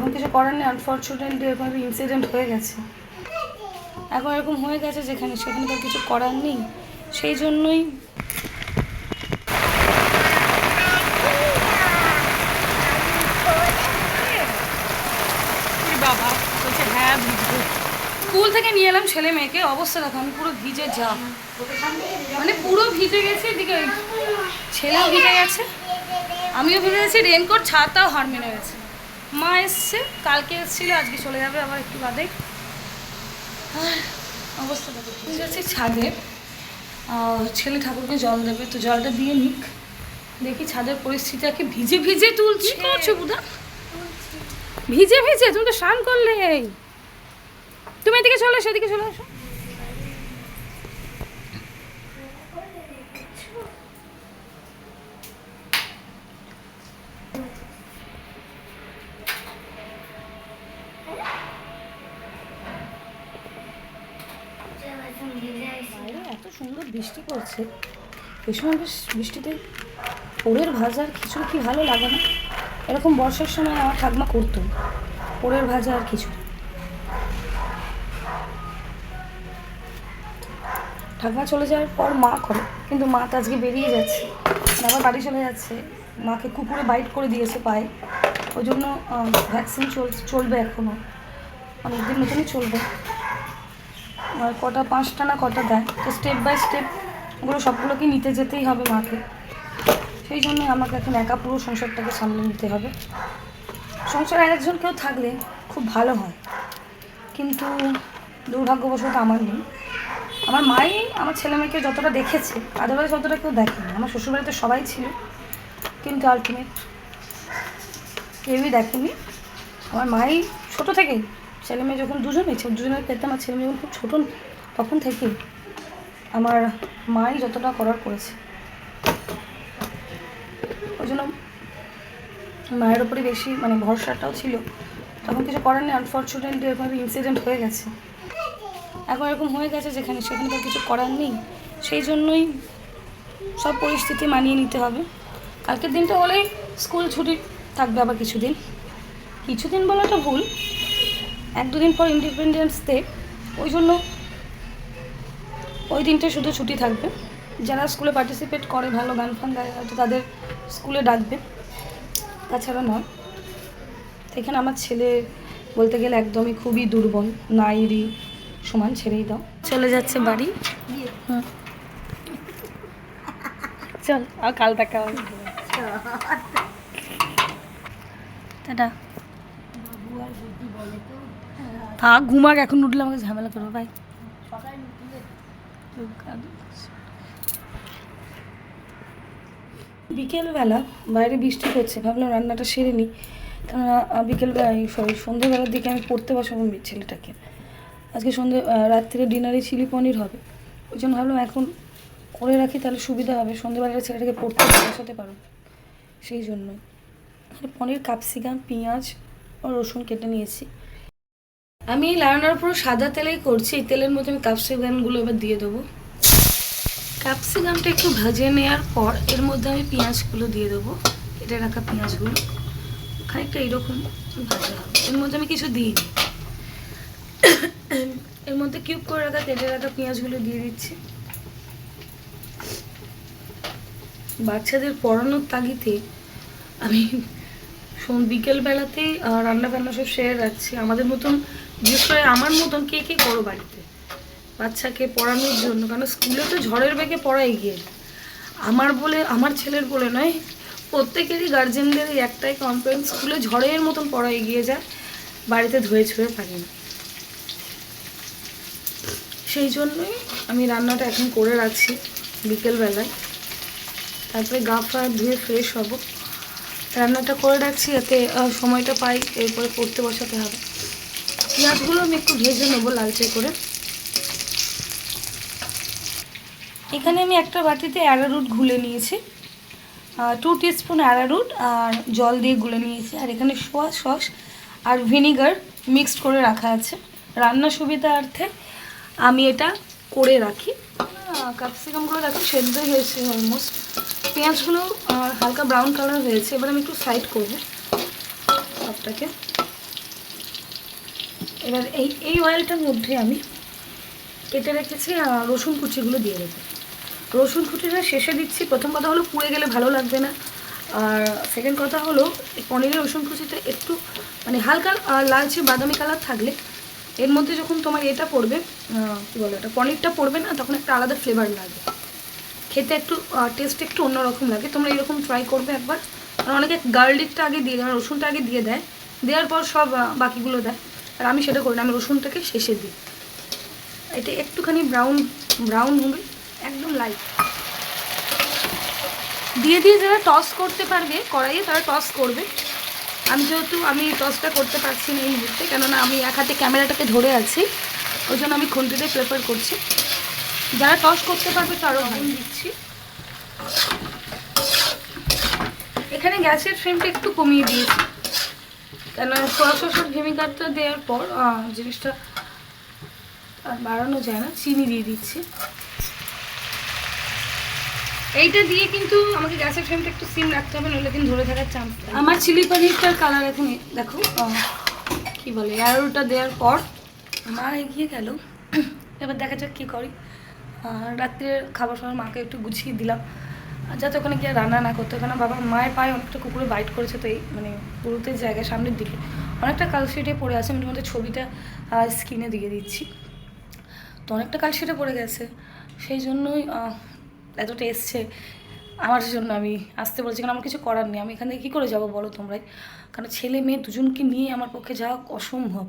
এখন কিছু করার নেই আনফর্চুনেটলি এরকম একটা ইনসিডেন্ট হয়ে গেছে। এখন এরকম হয়ে গেছে যেখানে সেখানে তো কিছু করার নেই, সেই জন্যই বাবা, বলছে হ্যাঁ ভিজবে। স্কুল থেকে নিয়ে এলাম ছেলে মেয়েকে, অবস্থা দেখো, আমি পুরো ভিজে যা। মানে পুরো ভিজে গেছি, এদিকে ছেলেও ভিজে গেছে, আমিও ভিজে গেছি রেনকোট ছাতাও হার মেনে গেছে। মা এসছে, কালকে এসেছিল, আজকে চলে যাবে, আবার একটু বাদে। অবস্থা দেখো যাচ্ছি ছাদে। ছেলে ঠাকুরকে জল দেবে, তো জলটা দিয়ে নিক। দেখি ছাদের পরিস্থিতি কি, ভিজে ভিজে তুলছি। করছ বুধা? ভিজে ভিজে, তুমি তো স্নান করলে। তুমি এদিকে চলে এসো এদিকে চলে এসো বাইরে এত সুন্দর বৃষ্টি পড়ছে। এই সময় বেশ বৃষ্টিতে পোড়ের ভাজা আর খিচুড়ি কি ভালো লাগে না? এরকম বর্ষার সময় আমার ঠাকমা করতো, পোড়ের ভাজা আর খিচুড়ি। ঠাকমা চলে যাওয়ার পর মা করে, কিন্তু মা তো আজকে বেরিয়ে যাচ্ছে। মানে আবার বাড়ি চলে যাচ্ছে। মাকে কুকুরে বাইট করে দিয়েছে পায়ে। ওই জন্য ভ্যাকসিন চল, চলবে এখনও অনেকদিন মতনই চলবে। কটা পাঁচটা না কটা দেয়। তো স্টেপ বাই স্টেপ ওগুলো সবগুলোকে নিতে যেতেই হবে মাকে। সেই জন্যই আমাকে এখন একা পুরো সংসারটাকে সামলে নিতে হবে। সংসারে আরেকজন কেউ থাকলে খুব ভালো হয়। কিন্তু দুর্ভাগ্যবশত আমার নেই। আমার মাই আমার ছেলে মেয়েকে যতটা দেখেছে আদারওয়াইজ অতটা কেউ দেখেনি। আমার শ্বশুরবাড়িতে সবাই ছিল, কিন্তু আলটিমেট কেউই দেখেনি। আমার মাই ছোটো থেকেই ছেলে মেয়ে যখন দুজনেই দুজনের ক্ষেত্রে আমার ছেলে মেয়ে যখন খুব ছোটো, তখন থেকেই আমার মাই যতটা করার করেছে, ওই জন্য মায়ের ওপরে বেশি মানে ভরসাটাও ছিল। তখন কিছু করার নেই আনফর্চুনেটলি এরকম ইনসিডেন্ট হয়ে গেছে। এখন এরকম হয়ে গেছে যেখানে সেখানে কিছু করার নেই, সেই জন্যই সব পরিস্থিতি মানিয়ে নিতে হবে। কালকের দিনটা হলেই স্কুল ছুটি থাকবে আবার কিছুদিন। কিছুদিন বলাটা ভুল এক দুদিন পর ইন্ডিপেন্ডেন্স ডে ওই জন্য ওই দিনটা শুধু ছুটি থাকবে। যারা স্কুলে পার্টিসিপেট করে ভালো গান ফান গায় হয়তো তাদের স্কুলে ডাকবে। তাছাড়া নয়। এখানে আমার ছেলে বলতে গেলে একদমই খুবই দুর্বল নাইরি সমান ছেড়েই দাও। চলে যাচ্ছে বাড়ি? হুম। চল আর কাল দেখা হবে। টাটা। থাক, ঘুমাক, এখন উঠলে আমাকে ঝামেলা করব ভাই বিকেলবেলা বাইরে বৃষ্টি হচ্ছে ভাবলাম রান্নাটা সেরে নিই। কেননা বিকেলবেলা সরি সন্ধ্যেবেলার দিকে আমি পড়তে বসাবো ছেলেটাকে। আজকে সন্ধ্যে রাত্রে ডিনারে চিলি পনির হবে। ওই জন্য ভাবলাম এখন করে রাখি, তাহলে সুবিধা হবে। সন্ধ্যেবেলাটা ছেলেটাকে পড়তে বসাতে পারো, সেই জন্যই। পনির ক্যাপসিকাম পেঁয়াজ ও রসুন কেটে নিয়েছি। আমি এই পুরো সাদা তেলেই করছি, এই তেলের মধ্যে আমি ক্যাপসিকামগুলো এবার দিয়ে দেবো। ক্যাপসিকামটা একটু ভাজে নেওয়ার পর এর মধ্যে আমি পেঁয়াজগুলো দিয়ে দেবো, কেটে রাখা পেঁয়াজগুলো। খানিকটা এইরকম ভাজা হবে। এর মধ্যে আমি কিছু দিইনি। এর মধ্যে কিউব করে রাখা, কেটে রাখা পেঁয়াজগুলো দিয়ে দিচ্ছি। বাচ্চাদের পড়ানোর তাগিতে আমি বিকেলবেলাতেই রান্না বান্না সব সেরে রাখছি। আমাদের মতন বিশেষ করে আমার মতন কে কে করো বাড়িতে? বাচ্চাকে পড়ানোর জন্য কারণ স্কুলে তো ঝড়ের বেগে পড়াই গিয়ে। আমার বলে, আমার ছেলের বলে নয়, প্রত্যেকেরই গার্জেনদেরই একটাই কমপ্লেন স্কুলে ঝড়ের মতন পড়া এগিয়ে যায়, বাড়িতে ধুয়ে ছুঁয়ে পারি না সেই জন্যই আমি রান্নাটা এখন করে রাখছি বিকেলবেলায়। তারপরে গা ফা ধুয়ে ফ্রেশ হব। রান্নাটা করে রাখছি যাতে সময়টা পাই, এরপরে পড়তে বসাতে হবে। পেঁয়াজগুলো আমি একটু ভেজে নেব লালচে করে। এখানে আমি একটা বাটিতে অ্যারারুট গুলে নিয়েছি। টু টিস্পুন অ্যারারুট আর জল দিয়ে গুলে নিয়েছি। আর এখানে সোয়া সস আর ভিনিগার মিক্সড করে রাখা আছে। রান্না সুবিধার্থে আমি এটা করে রাখি। ক্যাপসিকামগুলো দেখো সেদ্ধ হয়েছে অলমোস্ট পেঁয়াজগুলো হালকা ব্রাউন কালার হয়েছে। এবার আমি একটু সাইড করব। সবটাকে। এবার এই এই অয়েলটার মধ্যে আমি কেটে রেখেছি রসুন কুচিগুলো দিয়ে দেবো। রসুন কুচিটা শেষে দিচ্ছি। প্রথম কথা হলো পুড়ে গেলে ভালো লাগবে না। আর সেকেন্ড কথা হলো পনিরের রসুন কুচিটা একটু মানে হালকা লালচে বাদামি কালার থাকলে এর মধ্যে যখন তোমার এটা পড়বে কী বলে এটা পনিরটা পড়বে না, তখন একটা আলাদা ফ্লেভার লাগে। খেতে একটু টেস্ট একটু অন্যরকম লাগে। তোমরা এরকম ট্রাই করবে একবার। আর অনেকে গার্লিকটা আগে দিয়ে দেয়, রসুনটা আগে দিয়ে দেয়। দেওয়ার পর সব বাকিগুলো দেয়। আর আমি সেটা করি না আমি রসুনটাকে শেষে দিই। এটা একটুখানি ব্রাউন ব্রাউন হবে, একদম লাইট দিয়ে দিয়ে যারা টস করতে পারবে, কড়াইয়ে তারা টস করবে। আমি যেহেতু আমি টসটা করতে পারছি না এই মুহূর্তে, কেননা আমি এক হাতে ক্যামেরাটাকে ধরে আছি, ওই জন্য আমি খুন্তিতে প্রেফার করছি। যারা টস করতে পারবে তারও ভালো। দিচ্ছি এখানে গ্যাসের ফ্লেমটা একটু কমিয়ে দিয়েছি। কেন সোয়া সসের ভিমিকারটা দেওয়ার পর জিনিসটা আর বাড়ানো যায় না, চিনি দিয়ে দিচ্ছি। এইটা দিয়ে কিন্তু আমাকে গ্যাসের ফ্লেমটা একটু সিম রাখতে হবে, নইলে কিন্তু ধরে থাকার চান্স আমার চিলি পনিরটার কালার এখন দেখো কি বলে অ্যারোটা দেওয়ার পর মা এগিয়ে গেল। এবার দেখা যাক কী করি। আর রাত্রে খাবার সময় মাকে একটু গুছিয়ে দিলাম। যাতে ওখানে গিয়ে রান্না না করতে কেন বাবা মায়ের পায়ে অনেকটা কুকুরে বাইট করেছে তো এই মানে পুরোতে জায়গায় সামনের দিকে। অনেকটা কালশিটে পড়ে আছে আমি তোমাদের ছবিটা স্ক্রিনে দিয়ে দিচ্ছি। তো অনেকটা কালশিটে পড়ে গেছে। সেই জন্যই এতটা এসছে আমার জন্য আমি আসতে বলছি। কারণ আমার কিছু করার নেই। আমি এখান থেকে কী করে যাব বলো তোমরাই? কারণ ছেলে মেয়ে দুজনকে নিয়ে আমার পক্ষে যাওয়া অসম্ভব।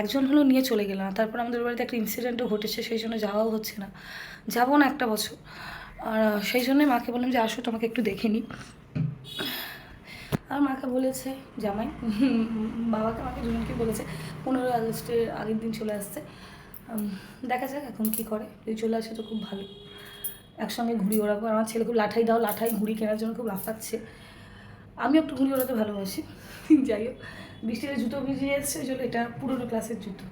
একজন হলো নিয়ে চলে গেলাম। তারপর আমাদের বাড়িতে একটা ইনসিডেন্টও ঘটেছে, সেই জন্য যাওয়াও হচ্ছে না। যাব না একটা বছর। আর সেই জন্যই মাকে বললাম যে, আসো, তোমাকে একটু দেখে নিই। আর মাকে বলেছে, জামাই বাবাকে আমাকে দুজনকে বলেছে, পনেরোই আগস্টের আগের দিন চলে আসছে। দেখা যাক এখন কি করে, যদি চলে আসে তো খুব ভালো। একসঙ্গে ঘুড়ি ওড়াবো আমার ছেলে খুব লাঠাই দাও, লাঠাই ঘুড়ি কেনার জন্য খুব লাফাচ্ছে। আমি একটু ঘুড়ি ওড়াতে ভালোবাসি। যাই হোক, বৃষ্টিতে জুতো ভিজিয়ে এসছে ওই এটা পুরোনো ক্লাসের জুতো।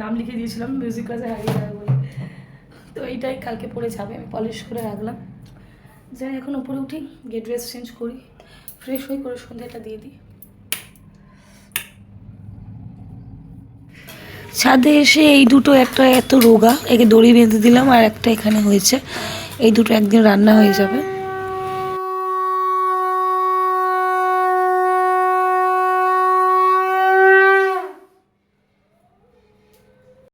নাম লিখে দিয়েছিলাম মিউজিক ক্লাসে হারিয়ে যাবে বলে। তো এইটাই কালকে পরে যাবে, আমি পলিশ করে রাখলাম। যাই এখন উপরে উঠি গিয়ে ড্রেস চেঞ্জ করি ফ্রেশ হয়ে করে সন্ধ্যাটা দিয়ে দিই। ছাদে এসে এই দুটো, একটা এত রোগা, একে দড়ি বেঁধে দিলাম আর একটা এখানে হয়েছে। এই দুটো একদিন রান্না হয়ে যাবে।